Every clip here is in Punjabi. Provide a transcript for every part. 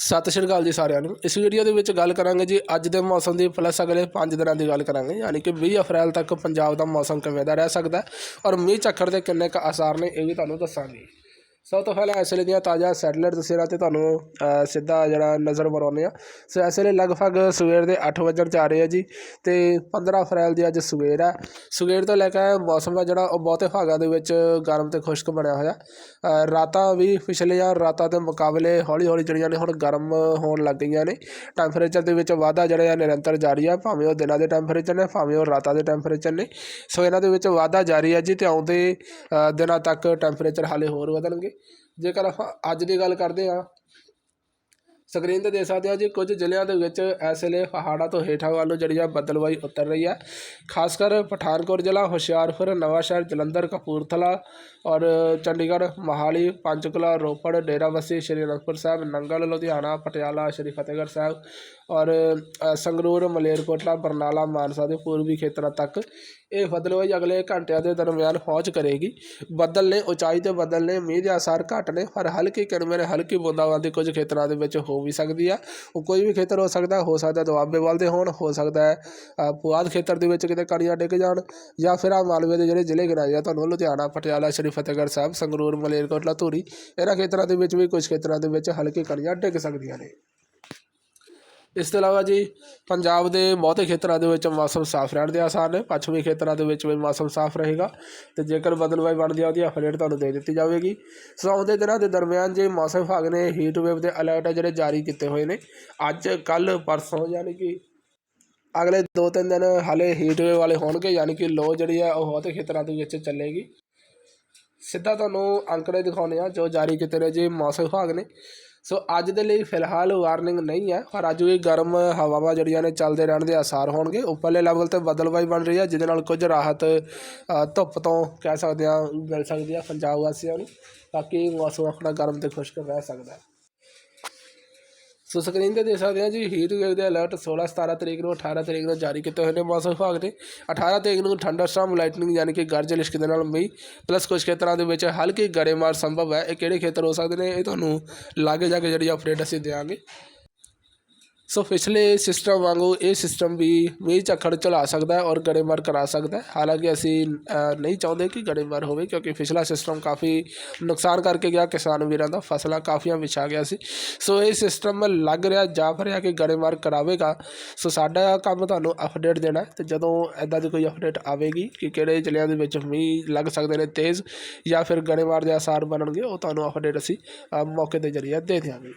ਸਤਿ ਸ਼੍ਰੀ ਅਕਾਲ ਜੀ ਸਾਰਿਆਂ ਨੂੰ। ਇਸ ਵੀਡੀਓ ਦੇ ਵਿੱਚ ਗੱਲ ਕਰਾਂਗੇ ਜੀ, ਅੱਜ ਦੇ ਮੌਸਮ ਦੀ ਪਲੱਸ ਅਗਲੇ 5 ਦਿਨਾਂ ਦੀ ਗੱਲ ਕਰਾਂਗੇ। ਯਾਨੀ ਕਿ 20 ਅਪ੍ਰੈਲ ਤੱਕ ਪੰਜਾਬ ਦਾ ਮੌਸਮ ਕਿਵੇਂ ਦਾ ਰਹਿ ਸਕਦਾ ਔਰ ਮੀਂਹ ਝੱਖੜ ਦੇ ਕਿੰਨੇ ਕੁ ਅਸਾਰ ਨੇ, ਇਹ ਵੀ ਤੁਹਾਨੂੰ ਦੱਸਾਂਗੇ। ਸਭ ਤੋਂ ਪਹਿਲਾਂ ਇਸ ਵੇਲੇ ਦੀਆਂ ਤਾਜ਼ਾ ਸੈਟਲਾਈਟ ਤਸਵੀਰਾਂ ਤੇ ਤੁਹਾਨੂੰ ਸਿੱਧਾ ਜਿਹੜਾ ਨਜ਼ਰ ਮਰਾਉਂਦੇ ਆ ਸੋ ਇਸ ਵੇਲੇ ਲਗਭਗ ਸਵੇਰ ਦੇ 8 ਵਜਣ ਚ ਆ ਰਹੇ ਆ ਜੀ ਤੇ 15 ਅਪ੍ਰੈਲ ਦੀ ਅੱਜ ਸਵੇਰ ਹੈ ਸਵੇਰ ਤੋਂ ਲੈ ਕੇ ਮੌਸਮ ਹੈ ਜਿਹੜਾ, ਉਹ ਬਹੁਤੇ ਭਾਗਾਂ ਦੇ ਵਿੱਚ ਗਰਮ ਤੇ ਖੁਸ਼ਕ ਬਣਿਆ ਹੋਇਆ। ਰਾਤਾਂ ਵੀ ਪਿਛਲੀਆਂ ਰਾਤਾਂ ਦੇ ਮੁਕਾਬਲੇ ਹੌਲੀ ਹੌਲੀ ਜਿਹੜੀਆਂ ਨੇ ਹੁਣ ਗਰਮ ਹੋਣ ਲੱਗ ਗਈਆਂ ਨੇ। ਟੈਂਪਰੇਚਰ ਦੇ ਵਿੱਚ ਵਾਧਾ ਜਿਹੜਾ ਆ ਨਿਰੰਤਰ ਜਾਰੀ ਆ, ਭਾਵੇਂ ਉਹ ਦਿਨਾਂ ਦੇ ਟੈਂਪਰੇਚਰ ਨੇ, ਭਾਵੇਂ ਉਹ ਰਾਤਾਂ ਦੇ ਟੈਂਪਰੇਚਰ ਨੇ। ਸੋ ਇਹਨਾਂ ਦੇ ਵਿੱਚ ਵਾਧਾ ਜਾਰੀ ਹੈ ਜੀ ਤੇ ਆਉਂਦੇ ਦਿਨਾਂ ਤੱਕ ਟੈਂਪਰੇਚਰ ਹਾਲੇ ਹੋਰ ਵਧਣਗੇ। ਜੇਕਰ ਆਪਾਂ ਅੱਜ ਦੀ ਗੱਲ ਕਰਦੇ ਹਾਂ, ਸਕਰੀਨ ਤੇ ਦੇਖ ਸਕਦੇ ਹੋ ਜੀ, ਕੁਝ ਜ਼ਿਲ੍ਹਿਆਂ ਦੇ ਵਿੱਚ ਇਸ ਵੇਲੇ ਪਹਾੜਾਂ ਤੋਂ ਹੇਠਾਂ ਵੱਲ ਨੂੰ ਜਿਹੜੀ ਆ ਬਦਲਵਾਈ ਉਤਰ ਰਹੀ ਹੈ। ਖਾਸ ਕਰ ਪਠਾਨਕੋਟ ਜ਼ਿਲ੍ਹਾ, ਹੁਸ਼ਿਆਰਪੁਰ, ਨਵਾਂਸ਼ਹਿਰ, ਜਲੰਧਰ, ਕਪੂਰਥਲਾ ਔਰ ਚੰਡੀਗੜ੍ਹ, ਮੋਹਾਲੀ, ਪੰਚਕੁਲਾ, ਰੋਪੜ, ਡੇਰਾਬੱਸੀ, ਸ਼੍ਰੀ ਅਨੰਦਪੁਰ ਸਾਹਿਬ, ਨੰਗਲ, ਲੁਧਿਆਣਾ, ਪਟਿਆਲਾ, ਸ਼੍ਰੀ ਫਤਿਹਗੜ੍ਹ ਸਾਹਿਬ ਔਰ ਸੰਗਰੂਰ, ਮਲੇਰਕੋਟਲਾ, ਬਰਨਾਲਾ, ਮਾਨਸਾ ਦੇ ਪੂਰਬੀ ਖੇਤਰਾਂ ਤੱਕ ਇਹ ਬਦਲਵਾਈ ਅਗਲੇ ਘੰਟਿਆਂ ਦੇ ਦਰਮਿਆਨ ਪਹੁੰਚ ਕਰੇਗੀ। ਬੱਦਲ ਨੇ, ਉਚਾਈ ਤੇ ਬੱਦਲ ਨੇ, ਮੀਂਹ ਦੇ ਆਸਾਰ ਘੱਟ ਨੇ, ਪਰ ਹਲਕੀ ਕਿਰਮੇ ਨੇ, ਹਲਕੀ ਬੂੰਦਾਬਾਂਦੀ ਕੁਝ ਖੇਤਰਾਂ ਦੇ ਵਿੱਚ ਹੋ ਵੀ ਸਕਦੀ ਆ। ਉਹ ਕੋਈ ਵੀ ਖੇਤਰ ਹੋ ਸਕਦਾ ਹੋ ਸਕਦਾ ਦੁਆਬੇ ਵੱਲ ਦੇ ਹੋਣ, ਹੋ ਸਕਦਾ ਹੈ ਪੁਆਧ ਖੇਤਰ ਦੇ ਵਿੱਚ ਕਿਤੇ ਕਣੀਆਂ ਡਿੱਗ ਜਾਣ ਜਾਂ ਫਿਰ ਆ ਮਾਲਵੇ ਦੇ ਜਿਹੜੇ ਜ਼ਿਲ੍ਹੇ ਗਿਣਾਏ ਆ, ਤੁਹਾਨੂੰ ਲੁਧਿਆਣਾ, ਪਟਿਆਲਾ, ਸ਼੍ਰੀ ਫਤਿਹਗੜ੍ਹ ਸਾਹਿਬ, ਸੰਗਰੂਰ, ਮਲੇਰਕੋਟਲਾ, ਧੂਰੀ, ਇਹਨਾਂ ਖੇਤਰਾਂ ਦੇ ਵਿੱਚ ਵੀ ਕੁਝ ਖੇਤਰਾਂ ਦੇ ਵਿੱਚ ਹਲਕੀ ਕਣੀਆਂ ਡਿੱਗ ਸਕਦੀਆਂ ਨੇ। ਇਸ ਤੋਂ ਇਲਾਵਾ ਜੀ, ਪੰਜਾਬ ਦੇ ਬਹੁਤੇ ਖੇਤਰਾਂ ਦੇ ਵਿੱਚ ਮੌਸਮ ਸਾਫ਼ ਰਹਿਣ ਦੇ ਆਸਾਰ ਨੇ, ਪੱਛਮੀ ਖੇਤਰਾਂ ਦੇ ਵਿੱਚ ਵੀ ਮੌਸਮ ਸਾਫ਼ ਰਹੇਗਾ ਤੇ ਜੇਕਰ ਬਦਲਵਾਈ ਬਣਦੀ ਆ, ਉਹਦੀ ਅਪਡੇਟ ਤੁਹਾਨੂੰ ਦੇ ਦਿੱਤੀ ਜਾਵੇਗੀ। ਸੋ ਆਉਂਦੇ ਦਿਨਾਂ ਦੇ ਦਰਮਿਆਨ ਜੇ ਮੌਸਮ ਵਿਭਾਗ ਨੇ ਹੀਟ ਵੇਵ ਦੇ ਅਲਰਟ ਆ ਜਿਹੜੇ ਜਾਰੀ ਕੀਤੇ ਹੋਏ ਨੇ, ਅੱਜ ਕੱਲ ਪਰਸੋਂ ਯਾਨੀ ਕਿ ਅਗਲੇ 2-3 ਦਿਨ ਹਾਲੇ ਹੀਟ ਵੇਵ ਵਾਲੇ ਹੋਣਗੇ, ਯਾਨੀ ਕਿ ਲੋ ਜਿਹੜੀ ਆ, ਉਹ ਬਹੁਤੇ ਖੇਤਰਾਂ ਦੇ ਵਿੱਚ ਚੱਲੇਗੀ। ਸਿੱਧਾ ਤੁਹਾਨੂੰ ਅੰਕੜੇ ਦਿਖਾਉਂਦੇ ਆ ਜੋ ਜਾਰੀ ਕੀਤੇ ਨੇ ਜੀ ਮੌਸਮ ਵਿਭਾਗ ਨੇ। ਸੋ ਅੱਜ ਦੇ ਲਈ ਫਿਲਹਾਲ ਵਾਰਨਿੰਗ ਨਹੀਂ ਹੈ, ਪਰ ਅੱਜ ਵੀ ਗਰਮ ਹਵਾਵਾਂ ਜਿਹੜੀਆਂ ਨੇ ਚੱਲਦੇ ਰਹਿਣ ਦੇ ਆਸਾਰ ਹੋਣਗੇ। ਉੱਪਰਲੇ ਲੈਵਲ ਤੇ ਬਦਲਵਾਈ ਬਣ ਰਹੀ ਹੈ, ਜਿਹਦੇ ਨਾਲ ਕੁਝ ਰਾਹਤ ਧੁੱਪ ਤੋਂ ਕਹਿ ਸਕਦੇ ਆ ਮਿਲ ਸਕਦੀ ਆ ਪੰਜਾਬ ਵਾਸੀਆਂ ਨੂੰ। ਬਾਕੀ ਮੌਸਮ ਆਪਣਾ ਗਰਮ ਤੇ ਖੁਸ਼ਕ ਰਹਿ ਸਕਦਾ ਹੈ। ਸੋ ਸਕਰੀਨ ਤੇ ਦੇਖ ਸਕਦੇ ਆ ਜੀ ਹੀਟ ਵੇਵ ਦੇ ਅਲਰਟ 16 17 ਤਰੀਕ ਨੂੰ 18 ਤਰੀਕ ਨੂੰ ਜਾਰੀ ਕੀਤੇ ਹੋਏ ਨੇ ਮੌਸਮ ਵਿਭਾਗ ਨੇ। 18 ਤਰੀਕ ਨੂੰ ਥੰਡਰਸਟਾਰਮ ਲਾਈਟਨਿੰਗ ਯਾਨੀ ਕਿ ਗਰਜ ਲਿਸ਼ਕ ਦੇ ਨਾਲ ਮਈ ਪਲੱਸ ਕੁਝ ਖੇਤਰਾਂ ਦੇ ਵਿੱਚ ਹਲਕੀ ਗੜੇਮਾਰ ਸੰਭਵ ਹੈ। ਇਹ ਕਿਹੜੇ ਖੇਤਰ ਹੋ ਸਕਦੇ ਨੇ, ਇਹ ਤੁਹਾਨੂੰ ਲਾਗੇ ਜਾ ਕੇ ਜਿਹੜੀ ਅਪਡੇਟ ਅਸੀਂ ਦੇਵਾਂਗੇ ਸੋ ਪਿਛਲੇ ਸਿਸਟਮ ਵਾਂਗੂ ਇਹ ਸਿਸਟਮ ਵੀ ਮੀਂਹ ਝੱਖੜ ਚਲਾ ਸਕਦਾ ਹੈ ਔਰ ਗੜੇਮਾਰ ਕਰਾ ਸਕਦਾ ਹੈ। ਹਾਲਾਂਕਿ ਅਸੀਂ ਨਹੀਂ ਚਾਹੁੰਦੇ ਕਿ ਗੜੇਮਾਰ ਹੋਵੇ ਕਿਉਂਕਿ ਪਿਛਲਾ ਸਿਸਟਮ ਕਾਫੀ ਨੁਕਸਾਨ ਕਰਕੇ ਗਿਆ ਕਿਸਾਨ ਵੀਰਾਂ ਦਾ, ਫਸਲਾਂ ਕਾਫੀਆਂ ਵਿਛਾ ਗਿਆ ਸੀ। ਸੋ ਇਹ ਸਿਸਟਮ ਲੱਗ ਰਿਹਾ ਜਾਪ ਰਿਹਾ ਕਿ ਗੜੇਮਾਰ ਕਰਾਵੇਗਾ। ਸੋ ਸਾਡਾ ਕੰਮ ਤੁਹਾਨੂੰ ਅਪਡੇਟ ਦੇਣਾ ਹੈ ਤੇ ਜਦੋਂ ਐਦਾਂ ਦੀ ਕੋਈ ਅਪਡੇਟ ਆਵੇਗੀ ਕਿ ਕਿਹੜੇ ਜ਼ਿਲ੍ਹਿਆਂ ਦੇ ਵਿੱਚ ਮੀਂਹ ਲੱਗ ਸਕਦੇ ਨੇ ਤੇਜ਼ ਜਾਂ ਫਿਰ ਗੜੇਮਾਰ ਦੇ ਆਸਾਰ ਬਣਨਗੇ, ਉਹ ਤੁਹਾਨੂੰ ਅਪਡੇਟ ਅਸੀਂ ਮੌਕੇ ਦੇ ਜ਼ਰੀਏ ਦੇ ਦਿਆਂਗੇ।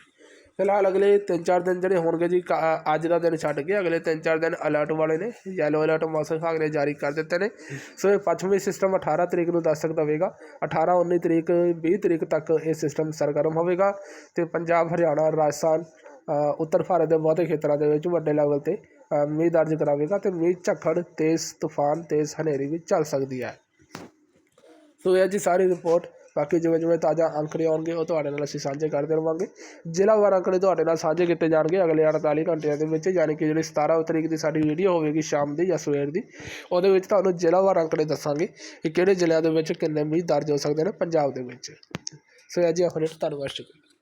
ਫਿਲਹਾਲ ਅਗਲੇ 3-4 ਦਿਨ ਜਿਹੜੇ ਹੋਣਗੇ ਜੀ, ਕਾ- ਅੱਜ ਦਾ ਦਿਨ ਛੱਡ ਕੇ ਅਗਲੇ 3-4 ਦਿਨ ਅਲਰਟ ਵਾਲੇ ਨੇ ਯੈਲੋ ਅਲਰਟ ਮੌਸਮ ਵਿਭਾਗ ਨੇ ਜਾਰੀ ਕਰ ਦਿੱਤੇ ਨੇ। ਸੋ ਇਹ ਪੱਛਮੀ ਸਿਸਟਮ 18 ਤਰੀਕ ਨੂੰ ਦਸਤਕ ਦੇਵੇਗਾ 18 19 ਤਰੀਕ 20 ਤਰੀਕ ਤੱਕ ਇਹ ਸਿਸਟਮ ਸਰਗਰਮ ਹੋਵੇਗਾ ਤੇ ਪੰਜਾਬ, ਹਰਿਆਣਾ, ਰਾਜਸਥਾਨ ਉੱਤਰ ਭਾਰਤ ਦੇ ਬਹੁਤੇ ਖੇਤਰਾਂ ਦੇ ਵਿੱਚ ਵੱਡੇ ਲੈਵਲ ਤੇ ਮੀਂਹ ਦਰਜ ਕਰਾਵੇਗਾ ਤੇ ਮੀਂਹ ਝੱਖੜ, ਤੇਜ਼ ਤੂਫਾਨ, ਤੇਜ਼ ਹਨੇਰੀ ਵੀ ਚੱਲ ਸਕਦੀ ਹੈ। ਸੋ ਇਹ ਜੀ ਸਾਰੀ ਰਿਪੋਰਟ ਬਾਕੀ ਜਿਵੇਂ ਜਿਵੇਂ ਤਾਜ਼ਾ ਅੰਕੜੇ ਆਉਣਗੇ, ਉਹ ਤੁਹਾਡੇ ਨਾਲ ਅਸੀਂ ਸਾਂਝੇ ਕਰਦੇ ਰਵਾਂਗੇ। ਜ਼ਿਲ੍ਹਾਵਾਰ ਅੰਕੜੇ ਤੁਹਾਡੇ ਨਾਲ ਸਾਂਝੇ ਕੀਤੇ ਜਾਣਗੇ ਅਗਲੇ 48 ਘੰਟਿਆਂ ਦੇ ਵਿੱਚ, ਯਾਨੀ ਕਿ ਜਿਹੜੀ 17 ਤਰੀਕ ਦੀ ਸਾਡੀ ਵੀਡੀਓ ਹੋਵੇਗੀ ਸ਼ਾਮ ਦੀ ਜਾਂ ਸਵੇਰ ਦੀ। ਉਹਦੇ ਵਿੱਚ ਤੁਹਾਨੂੰ ਜ਼ਿਲ੍ਹਾਵਾਰ ਅੰਕੜੇ ਦੱਸਾਂਗੇ ਕਿ ਕਿਹੜੇ ਜ਼ਿਲ੍ਹਿਆਂ ਦੇ ਵਿੱਚ ਕਿੰਨੇ ਮੀਂਹ ਦਰਜ ਹੋ ਸਕਦੇ ਨੇ ਪੰਜਾਬ ਦੇ ਵਿੱਚ। ਸੋ ਇਹ ਜੀ ਆਪਣੇ ਧੰਨਵਾਦ, ਸ਼ੁਕਰੀਆ।